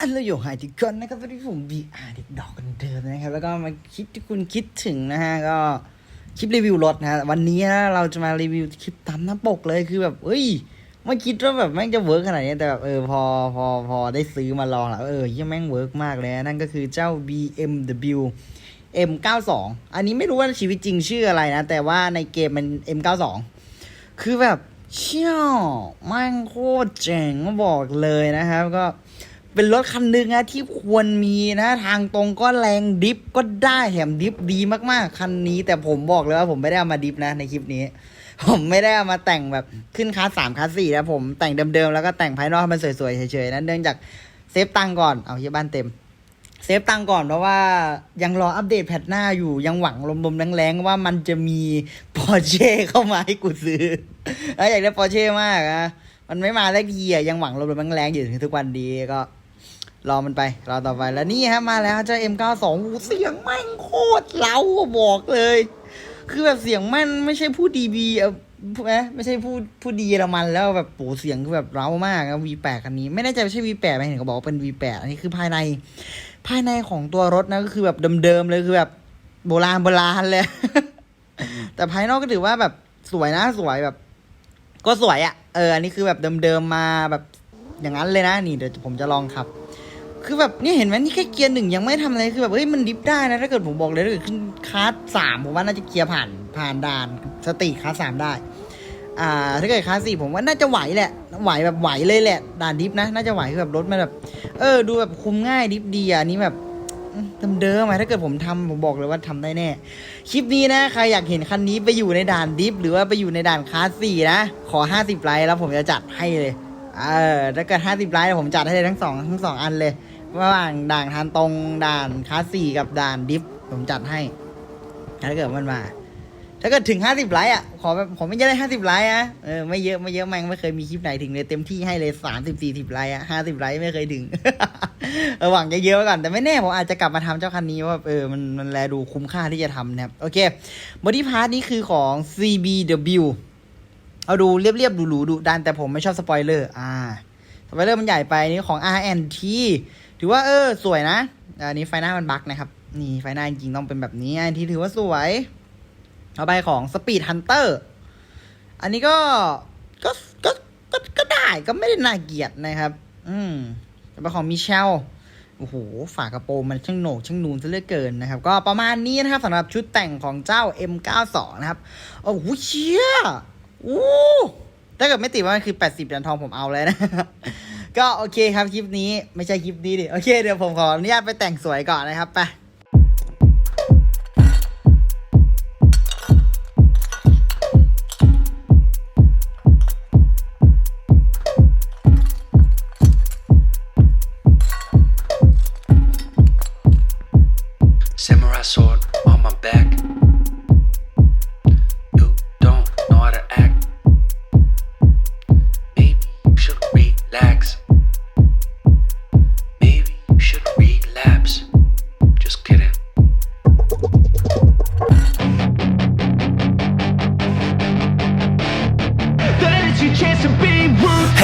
อันเราอยู่หายทุกคนนะครับวันนี้ผมบีอาร์เด็กดอกกันเดิมนะครับ แล้วก็มาคิดที่คุณคิดถึงนะฮะ ก็คลิปรีวิวรถนะฮะ วันนี้นะเราจะมารีวิวคลิปตามหน้าปกเลยคือแบบเอ้ย ไม่คิดว่าแบบแม่งจะเวิร์กขนาดนี้ แต่แบบเออพอพอพอได้ซื้อมาลองแล้วเออยังแม่งเวิร์กมากเลยนะนั่นก็คือเจ้า BMW M92 อันนี้ไม่รู้ว่าชีวิตจริงชื่ออะไรนะ แต่ว่าในเกมมัน M92 คือแบบเชี่ยวแม่งโคตรเจ๋งบอกเลยนะครับก็ เป็นรถคันหนึ่งนะที่ควรมีนะทางตรงก็แรงดิฟก็ได้แถมดิฟดีมากๆ คันนี้แต่ผมบอกเลยว่าผมไม่ได้เอามาดิฟนะในคลิปนี้ ผมไม่ได้เอามาแต่งแบบขึ้นคลาสสามคลาสสี่นะผมแต่งเดิมๆแล้วก็แต่งภายนอกให้มันสวยๆเฉยๆนะเนื่องจากเซฟตังก่อนเอาที่บ้านเต็มเซฟตังก่อนเพราะว่ายังรออัปเดตแพทหน้าอยู่ยังหวังลมๆแรงๆว่ามันจะมีปอร์เช่เข้ามาให้กูซื้อแล้วอยากได้ปอร์เช่มากอะมันไม่มาสักทีอะยังหวังลมๆแรงๆอยู่ถึงทุกวันดีก็ รอมันไปรอต่อไปแล้วนี่ฮะมาแล้วเจ้า M92 โอ้เสียงแม่งโคตรเล้าบอกเลย คือแบบเสียงแม่นไม่ใช่พูดดีบีเออไมไม่ใช่พูดพูดดีเยอรมันแล้วแบบโหเสียงคือแบบเล้ามากอะ V8 คันนี้ไม่แน่ใจว่าใช่ V8 ไหมเห็นเขาบอกว่าเป็น V8 อันนี้คือภายในภายในของตัวรถนะก็คือแบบเดิมๆเลยคือแบบโบราณโบราณเลย แต่ภายนอกก็ถือว่าแบบสวยนะสวยแบบ ก็สวยอะ่ะเอออันนี้คือแบบเดิมๆมาแบบอย่างนั้นเลยนะ นี่เดี๋ยวผมจะลองขับ คือแบบนี่เห็นไหมนี่แค่เกียร์หนึ่งยังไม่ทำอะไรคือแบบเฮ้ยมันดิฟได้นะถ้าเกิดผมบอกเลยถ้าเกิดขึ้นคาสสามผมว่าน่าจะเกียร์ผ่านผ่านด่านสตรีทคาสสามได้ อ่าถ้าเกิดคาสสี่ผมว่าน่าจะไหวแหละไหวแบบไหวเลยแหละด่านดิฟนะน่าจะไหวคือแบบรถมันแบบ เออ ดูแบบคุมง่ายดิฟดีอันนี้แบบเดิมๆอะถ้าเกิดผมทำผมบอกเลยว่าทำได้แน่ คลิปนี้นะใครอยากเห็นคันนี้ไปอยู่ในด่านดิฟหรือว่าไปอยู่ในด่านคาสสี่นะขอ 50ไลค์แล้วผมจะจัดให้เลย เออถ้าเกิด50ไลค์ผมจัดให้เลยทั้งสองทั้งสองอันเลยระหว่างด่านทางตรงด่านคาสสี่กับด่านดิฟ ผมจัดให้ ถ้าเกิดมันมา ถ้าเกิดถึง50ไลค์อะขอแบบผมไม่ได้50ไลค์อะเออไม่เยอะไม่เยอะแม่งไม่เคยมีคลิปไหนถึงเลยเต็มที่ให้เลย30 40ไลค์อะ50ไลค์ไม่เคยถึงเออหวังเยอะๆไว้ก่อนแต่ไม่แน่ผมอาจจะกลับมาทำเจ้าคันนี้ว่าเออมันมันแลดูคุ้มค่าที่จะทำนะครับโอเคบอดี้พาร์ทนี้คือของ CBW เอาดูเรียบๆหรูๆดูดันแต่ผมไม่ชอบสปอยเลอร์อ่าสปอยเลอร์มันใหญ่ไปนี่ของ RNT ถือว่าเออสวยนะอันนี้ไฟหน้ามันบั๊กนะครับ นี่ไฟหน้าจริงต้องเป็นแบบนี้ RNT ถือว่าสวยต่อไปของ Speed Hunter อันนี้ก็ก็ก็ก็ก็ได้ก็ไม่ได้น่าเกลียดนะครับ อืมต่อไปของมิเชลโอ้โห ฝากระโปรงมันช่างโหนกช่างนูนซะเหลือเกินนะครับ ก็ประมาณนี้นะครับสำหรับชุดแต่งของเจ้า M92 นะครับ โอ้โหเชี่ยโอ้ถ้าเกิดไม่ติดว่ามันคือ 80เหรียญทองผมเอาเลยนะ ก็โอเคครับคลิปนี้ไม่ใช่คลิปนี้ดิ โอเคเดี๋ยวผมขออนุญาตไปแต่งสวยก่อนนะครับไป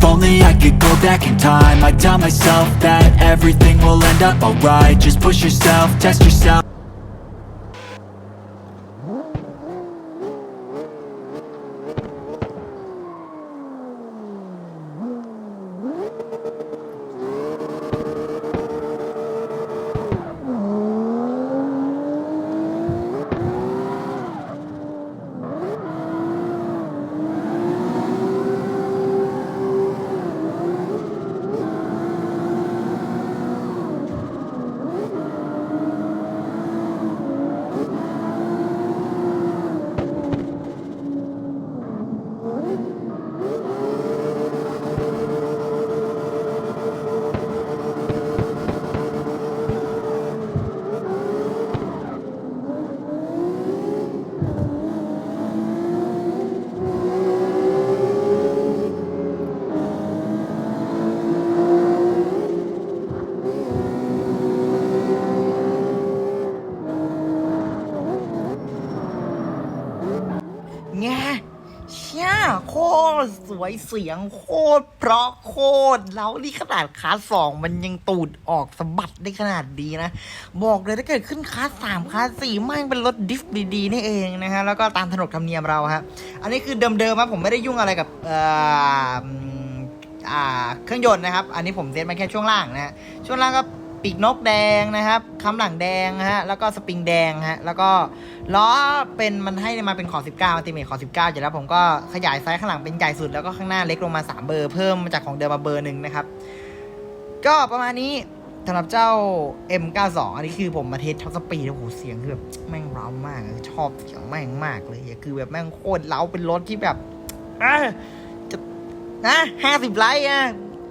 If only I could go back in time. I'd tell myself that everything will end up alright. Just push yourself, test yourself ใช่โคตรสวยเสียงโคตรเพราะโคตรแล้วนี่ขนาดคาสสองมันยังตูดออกสะบัดได้ขนาดดีนะ บอกเลยถ้าเกิดขึ้นคาสสามคาสสี่แม่งเป็นรถดิฟดีๆนี่เองนะฮะ แล้วก็ตามถนนธรรมเนียมเราฮะ อันนี้คือเดิมๆครับผมไม่ได้ยุ่งอะไรกับเอ่อเครื่องยนต์นะครับ อันนี้ผมเซตมาแค่ช่วงล่างนะฮะช่วงล่างก็ ปีกนกแดงนะครับคำหลังแดงฮะแล้วก็สปริงแดงฮะแล้วก็ล้อเป็นมันให้มาเป็นขอบ19อัลติเมทขอบ19เสร็จแล้วผมก็ขยายไซส์ข้างหลังเป็นใหญ่สุดแล้วก็ข้างหน้าเล็กลงมาสามเบอร์เพิ่มมาจากของเดิมมาเบอร์หนึ่งนะครับ ก็ประมาณนี้สำหรับเจ้า M92 อันนี้คือผมมาเทสท็อปสปีดโอ้โหเสียงคือแบบแม่งเร้ามากชอบเสียงแม่งมากเลยคือแบบแม่งโคตรเล้าเป็นรถที่แบบอะจะนะห้าสิบไลค์อะ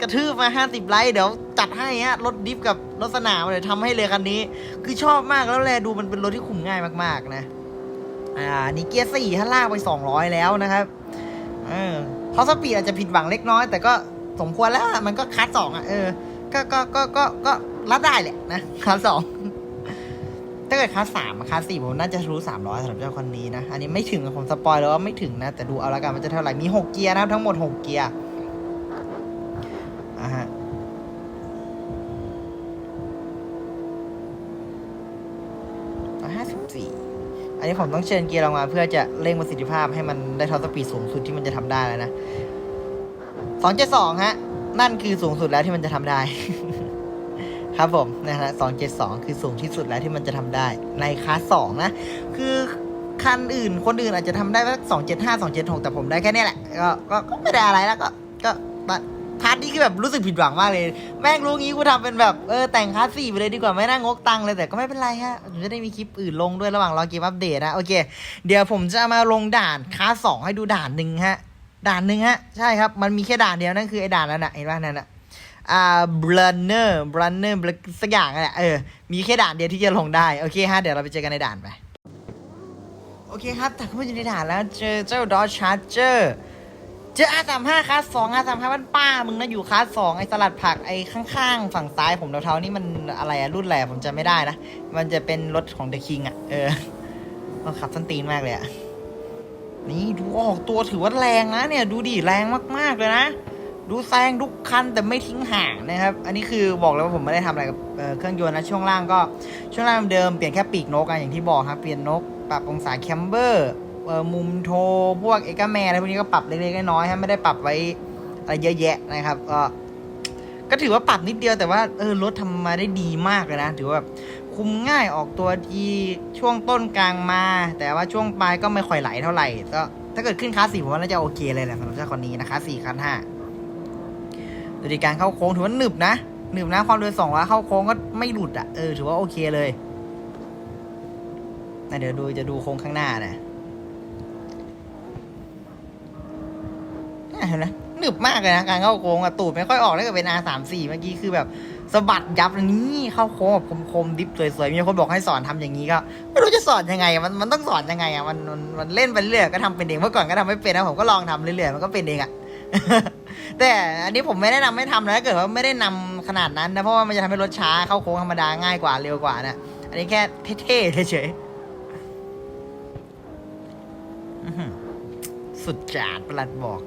กระทืบมาห้าสิบไลค์เดี๋ยวจัดให้ฮะรถดิฟกับรถสนามเลยทำให้เลยคันนี้ คือชอบมากแล้วแลดูมันเป็นรถที่คุมง่ายมากๆนะ อ่านี่เกียร์สี่ถ้าลากไปสองร้อยแล้วนะครับเออเพราะสปีดอาจจะผิดหวังเล็กน้อย แต่ก็สมควรแล้วอะมันก็คัสสองอะเออก็ก็ก็ก็ก็รับได้แหละนะคัสสองถ้าเกิดคัสสามคัสสี่ผมน่าจะรู้สามร้อยสำหรับเจ้าคนนี้นะ อันนี้ไม่ถึงผมสปอยแล้วว่าไม่ถึงนะ แต่ดูเอาละกันมันจะเท่าไหร่มีหกเกียร์นะครับทั้งหมดหกเกียร์อ่าฮะ ห้าสิบสี่อั นนี้ผมต้องเชิญเกียร์ลงมา เพื่อจะเร่งประสิทธิภาพให้มันได้ท็อปสปีดสูงสุดที่มันจะทำได้แล้วนะสองเจ็ดสองฮะ นั่นคือสูงสุดแล้วที่มันจะทำได้ ครับผมนะฮะสองเจ็ดสองคือสูงที่สุดแล้วที่มันจะทำได้ ในคลาสสองนะ คือคันอื่นคนอื่นอาจจะทำได้สักสองเจ็ดห้าสองเจ็ดหกแต่ผมได้แค่นี้แหละ ก็ก็ไม่ได้อะไรแล้วก็ก็ ก็พาร์ทนี้คือแบบรู้สึกผิดหวังมากเลย แม่งรู้งี้กูทำเป็นแบบเออแต่งคลาสสี่ไปเลยดีกว่าไม่น่างกตังเลยแต่ก็ไม่เป็นไรฮะผมจะได้มีคลิปอื่นลงด้วยระหว่างรอเกมอัปเดตนะโอเค เดี๋ยวผมจะมาลงด่านคลาสสองให้ดูด่านหนึ่งฮะ ด่านหนึ่งฮะใช่ครับมันมีแค่ด่านเดียวนั่นคือไอ้ด่านนั้นน่ะเห็นป่ะนั่นนะอ่าบลันเนอร์บลันเนอร์สักอย่างนั่นแหละเออมีแค่ด่านเดียวที่จะลงได้โอเคฮะเดี๋ยวเราไปเจอกันในด่านไปโอเคครับแต่เข้ามาอยู่ในด่านแล้วเจอเจ้าดอชาร์เจอร์ เจออาสามห้าคลาสสองอาสามห้าบ้านป้ามึงนะอยู่คลาสสองไอ้สลัดผักไอ้ข้างๆ ฝั่งซ้ายผมเทาๆนี่มันอะไรอะรุ่นแหละผมจะไม่ได้นะ มันจะเป็นรถของเดอะคิงอะเออมันขับสันตีนมากเลยอะนี่ดูออกตัวถือว่าแรงนะเนี่ย ดูดิแรงมากๆเลยนะ ดูแซงทุกคันแต่ไม่ทิ้งห่างนะครับ อันนี้คือบอกเลยว่าผมไม่ได้ทำอะไรกับเเครื่องยนต์นะช่วงล่างก็ช่วงล่างเดิมเปลี่ยนแค่ปีกนกอะอย่างที่บอกครับเปลี่ยนนกปรับองศาแคมเบอร์ มุมโทพวกเอกแมอะไรพวกนี้ก็ปรับเล็กๆน้อยๆฮะไม่ได้ปรับไว้อะไรเยอะแยะนะครับก็ก็ถือว่าปรับนิดเดียวแต่ว่าเออรถทำมาได้ดีมากเลยนะ ถือว่าคุมง่ายออกตัวดีช่วงต้นกลางมา แต่ว่าช่วงปลายก็ไม่ค่อยไหลเท่าไหร่ก็ถ้าเกิดขึ้นคลาสสี่ผมว่าน่าจะโอเคเลยแหละสำหรับเจ้าคนนี้นะคะสี่คันห้าดูดีการเข้าโค้งถือว่าหนึบนะหนึบนะความเร็วสองร้อยเข้าโค้งก็ไม่หลุดอะเออถือว่าโอเคเลยนะเดี๋ยวดูจะดูโค้งข้างหน้านะอะ เห็นไหมหนึบมากเลยนะการเข้าโค้งอะตูดไม่ค่อยออกถ้าเกิดเป็น R สามสี่เมื่อกี้คือแบบสะบัดยับนี่เข้าโค้งแบบคมๆดิฟสวยๆมีคนบอกให้สอนทำอย่างนี้ก็ไม่รู้จะสอนยังไงมันมันต้องสอนยังไงอะมันมันมันเล่นไปเรื่อยก็ทำเป็นเองเมื่อก่อนก็ทำไม่เป็นนะผมก็ลองทำเรื่อยๆมันก็เป็นเองอะแต่อันนี้ผมไม่ได้นำไม่ทำนะถ้าเกิดว่าไม่ได้นำขนาดนั้นนะเพราะว่ามันจะทำให้รถช้าเข้าโค้งธรรมดาง่ายกว่าเร็วกว่านะอันนี้แค่เท่ๆเฉยๆสุดจาดประหลัดบอก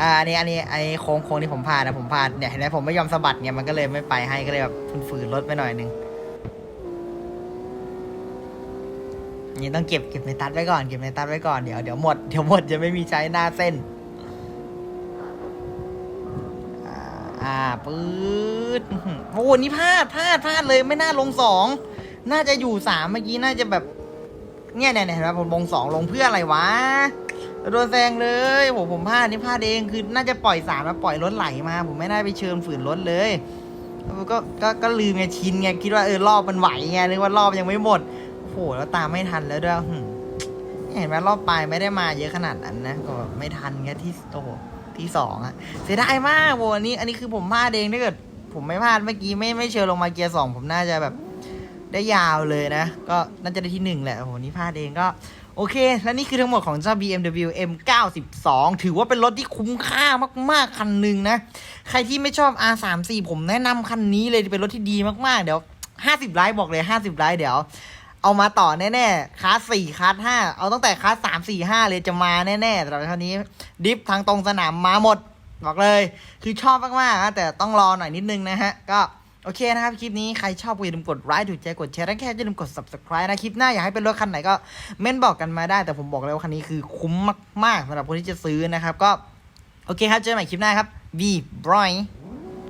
อ่าอันนี้อันนี้ไอ้โค้งโค้งที่ผมพลาดนะผมพลาดเนี่ยเห็นไหมผมไม่ยอมสะบัดเนี่ยมันก็เลยไม่ไปให้ก็เลยแบบฝืนๆรถไปหน่อยนึงนี่ต้องเก็บเก็บในตัดไว้ก่อนเก็บในตัดไว้ก่อนเดี๋ยวเดี๋ยวหมดเดี๋ยวหมดจะไม่มีใช้หน้าเส้น อ่าอ่าปื๊ดโอ้โหนี่พลาดพลาดพลาดเลยไม่น่าลงสองน่าจะอยู่สามเมื่อกี้น่าจะแบบ เนี่ยเนี่ยเห็นไหมผมลงสองลงเพื่ออะไรวะ โดนแซงเลยโหผมพลาดนี่พลาดเองคือน่าจะปล่อยสามแล้วปล่อยรถไหลมา ผมไม่ได้ไปเชิญฝืนรถเลยก็ก็ก็ลืมไงชินไงคิดว่าเออรอบมันไหวไงนึกว่ารอบยังไม่หมดโอ้โหแล้วตามไม่ทันแล้วด้วยเห็นไหมรอบปลายไม่ได้มาเยอะขนาดนั้นนะก็ไม่ทันไงที่โอ้ที่สองอะเสียดายมากโหอันนี้ อันนี้คือผมพลาดเองถ้าเกิดผมไม่พลาดเมื่อกี้ไม่ไม่เชิญลงมาเกียร์สองผมน่าจะแบบ ได้ยาวเลยนะ ก็น่าจะได้ที่หนึ่งแหละโอ้โหนี่พลาดเองก็ โอเค และนี่คือทั้งหมดของเจ้า BMW M92 ถือว่าเป็นรถที่คุ้มค่ามากๆ คันหนึ่งนะ ใครที่ไม่ชอบ R34 ผมแนะนำคันนี้เลยเป็นรถที่ดีมากๆ เดี๋ยว 50ไลค์บอกเลย 50ไลค์เดี๋ยวเอามาต่อแน่ๆคลาสสี่คลาสห้าเอาตั้งแต่คลาสสามสี่ห้าเลยจะมาแน่ๆสำหรับคราวนี้ดิฟทางตรงสนามมาหมด บอกเลย คือชอบมากๆนะแต่ต้องรอหน่อยนิดนึงนะฮะ ก็ โอเคนะครับ คลิปนี้ใครชอบก็อย่าลืมกดไลค์ถูกใจกดแชร์และแค่อย่าลืมกด subscribe นะ คลิปหน้าอยากให้เป็นรถคันไหนก็เม้นบอกกันมาได้ แต่ผมบอกเลยว่าคันนี้คือคุ้มมากๆสำหรับคนที่จะซื้อนะครับ ก็โอเคครับเจอกันใหม่คลิปหน้าครับ V Brian